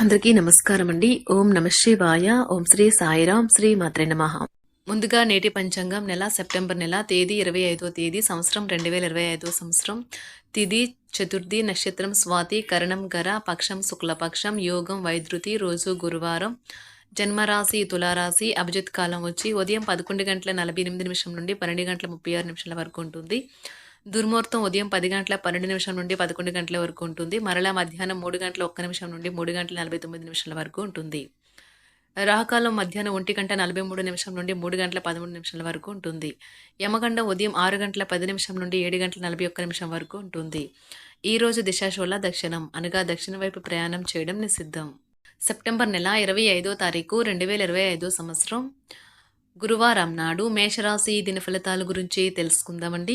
అందరికీ నమస్కారం అండి ఓం నమ శివాయ. ఓం శ్రీ సాయిరాం శ్రీ మాత్రే నమ. ముందుగా నేటి పంచాంగం నెల సెప్టెంబర్ నెల తేదీ ఇరవై ఐదో తేదీ సంవత్సరం రెండు వేల ఇరవై ఐదో సంవత్సరం. తిది చతుర్థి నక్షత్రం స్వాతి కరణం గర పక్షం శుక్లపక్షం యోగం వైద్యుతి రోజు గురువారం. జన్మరాశి తులారాశి అభిజిత్ కాలం వచ్చి ఉదయం పదకొండు గంటల నలభై ఎనిమిది నిమిషం నుండి పన్నెండు గంటల ముప్పై ఆరు నిమిషాల వరకు ఉంటుంది. దుర్ముహూర్తం ఉదయం పది గంటల పన్నెండు నిమిషం నుండి పదకొండు గంటల వరకు ఉంటుంది. మరలా మధ్యాహ్నం మూడు గంటల ఒక్క నిమిషం నుండి మూడు గంటల నలభై తొమ్మిది నిమిషాల వరకు ఉంటుంది. రాహకాలం మధ్యాహ్నం ఒంటి గంట నలభై మూడు నిమిషం నుండి మూడు గంటల పదమూడు నిమిషాల వరకు ఉంటుంది. యమగండం ఉదయం ఆరు గంటల పది నిమిషం నుండి ఏడు గంటల నలభై ఒక్క నిమిషం వరకు ఉంటుంది. ఈ రోజు దిశాశోళ దక్షిణం అనగా దక్షిణ వైపు ప్రయాణం చేయడం నిషిద్ధం. సెప్టెంబర్ నెల ఇరవై ఐదో తారీఖు రెండు వేల ఇరవై ఐదో సంవత్సరం గురువారం నాడు మేషరాశి దిన ఫలితాల గురించి తెలుసుకుందామండి.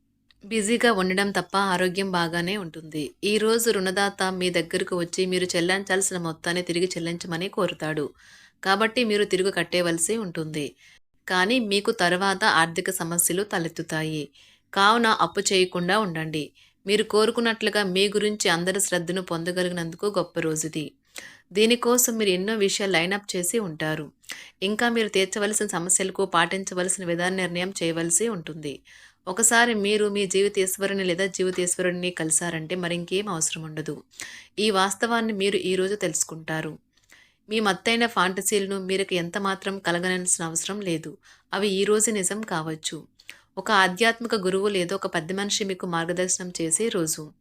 బిజీగా ఉండడం తప్ప ఆరోగ్యం బాగానే ఉంటుంది. ఈ రోజు రుణదాత మీ దగ్గరకు వచ్చి మీరు చెల్లించాల్సిన మొత్తాన్ని తిరిగి చెల్లించమని కోరుతాడు. కాబట్టి మీరు తిరిగి కట్టేవలసి ఉంటుంది. కానీ మీకు తర్వాత ఆర్థిక సమస్యలు తలెత్తుతాయి. కావున అప్పు చేయకుండా ఉండండి. మీరు కోరుకున్నట్లుగా మీ గురించి అందరి శ్రద్ధను పొందగలిగినందుకు గొప్ప రోజుది. దీనికోసం మీరు ఎన్నో విషయాలు లైనప్ చేసి ఉంటారు. ఇంకా మీరు తీర్చవలసిన సమస్యలకు పాటించవలసిన విధాన నిర్ణయం చేయవలసి ఉంటుంది. ఒకసారి మీరు మీ జీవితేశ్వరుని లేదా జీవితేశ్వరుడిని కలిశారంటే మరింకేం అవసరం ఉండదు. ఈ వాస్తవాన్ని మీరు ఈరోజు తెలుసుకుంటారు. మీ మత్తైన ఫాంటసీలను మీరుకు ఎంత మాత్రం కలగనాల్సిన అవసరం లేదు. అవి ఈ రోజు నిజం కావచ్చు. ఒక ఆధ్యాత్మిక గురువు లేదా ఒక పెద్ద మనిషి మీకు మార్గదర్శనం చేసే రోజు.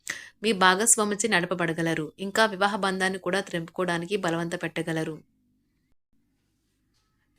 మీ భాగస్వామిచి నడపబడగలరు. ఇంకా వివాహ బంధాన్ని కూడా త్రెంపుకోవడానికి బలవంత పెట్టగలరు.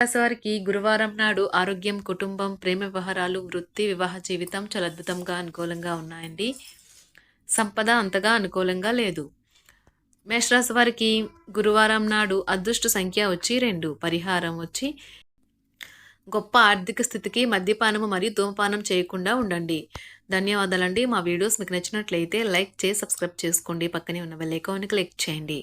వారికి గురువారం నాడు ఆరోగ్యం కుటుంబం ప్రేమ వ్యవహారాలు వృత్తి వివాహ జీవితం చాలా అద్భుతంగా అనుకూలంగా ఉన్నాయండి. సంపద అంతగా అనుకూలంగా లేదు. మేషరాశి వారికి గురువారం నాడు అదృష్ట సంఖ్య వచ్చి రెండు పరిహారం వచ్చి గొప్ప ఆర్థిక స్థితికి మద్యపానము మరియు ధూమపానం చేయకుండా ఉండండి. ధన్యవాదాలండి. మా వీడియోస్ మీకు నచ్చినట్లయితే లైక్ చేసి సబ్స్క్రైబ్ చేసుకోండి. పక్కనే ఉన్న బెల్ ఐకాన్ని క్లిక్ చేయండి.